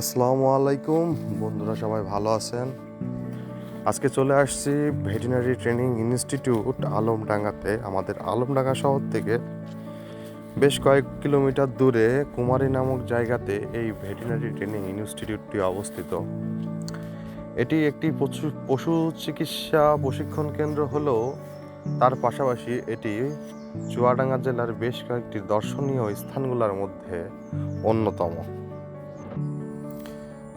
আসসালামু আলাইকুম। বন্ধুরা, সবাই ভালো আছেন? আজকে চলে আসছি ভেটেরিনারি ট্রেনিং ইনস্টিটিউট আলমডাঙ্গাতে। আমাদের আলমডাঙ্গা শহর থেকে বেশ কয়েক কিলোমিটার দূরে কুমারী নামক জায়গাতে এই ভেটেরিনারি ট্রেনিং ইনস্টিটিউটটি অবস্থিত। এটি একটি পশু পশু চিকিৎসা প্রশিক্ষণ কেন্দ্র হলেও তার পাশাপাশি এটি চুয়াডাঙ্গা জেলার বেশ কয়েকটি দর্শনীয় স্থানগুলোর মধ্যে অন্যতম।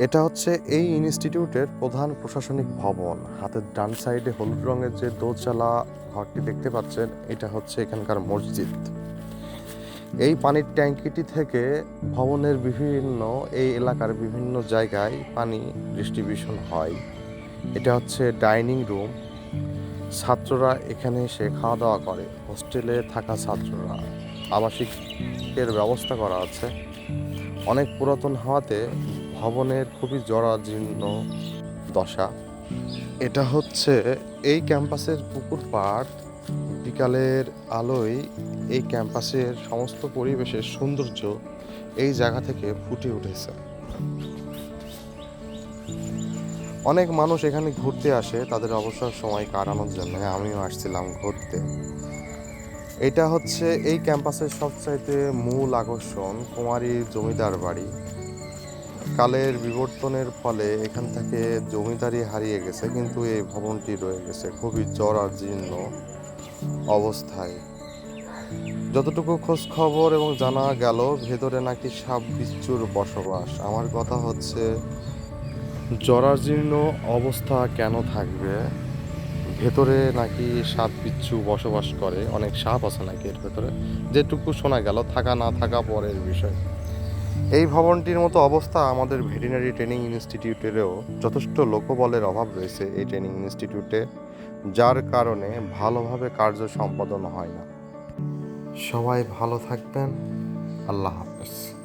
এটা হচ্ছে এই ইনস্টিটিউটের প্রধান প্রশাসনিক ভবন। হাতের ডান সাইডে হলুদ রঙের যে দোতলা ঘরটি দেখতে পাচ্ছেন, এটা হচ্ছে এখানকার মসজিদ। এই পানির ট্যাঙ্কিটি থেকে ভবনের বিভিন্ন, এই এলাকার বিভিন্ন জায়গায় পানি ডিস্ট্রিবিউশন হয়। এটা হচ্ছে ডাইনিং রুম। ছাত্ররা এখানে এসে খাওয়া দাওয়া করে। হোস্টেলে থাকা ছাত্ররা। আবাসিকের ব্যবস্থা করা আছে। অনেক পুরাতন হওয়াতে ভবনের খুবই জরাজীর্ণ দশা। এটা হচ্ছে এই ক্যাম্পাসের পুকুর পাড়। বিকালের আলোয় এই ক্যাম্পাসের সমস্ত পরিবেশের সৌন্দর্য এই জায়গা থেকে ফুটে উঠেছে। অনেক মানুষ এখানে ঘুরতে আসে, তাদের অবসর সময় কাটানোর জন্য। আমিও আসছিলাম ঘুরতে। এটা হচ্ছে এই ক্যাম্পাসের সবচাইতে মূল আকর্ষণ কুমারী জমিদার বাড়ি। কালের বিবর্তনের ফলে এখান থেকে জমিদারি হারিয়ে গেছে, কিন্তু এই ভবনটি রয়ে গেছে খুবই জরাজীর্ণ অবস্থায়। যতটুকু খোঁজ খবর এবং জানা গেল, ভেতরে নাকি সাপ বিচ্ছুর বসবাস। আমার কথা হচ্ছে, জরাজীর্ণ অবস্থা কেন থাকবে? ভেতরে নাকি সাপ বিচ্ছু বসবাস করে? অনেক সাপ আছে নাকি এর ভেতরে? যেটুকু শোনা গেল, থাকা না থাকা পরের বিষয়। এই ভবনটির মতো অবস্থা আমাদের ভেটেরিনারি ট্রেনিং ইনস্টিটিউটেরও যথেষ্ট লোকবলের অভাব রয়েছে এই ট্রেনিং ইনস্টিটিউটে, যার কারণে ভালোভাবে কার্য সম্পাদন হয় না। সবাই ভালো থাকবেন। আল্লাহ হাফেজ।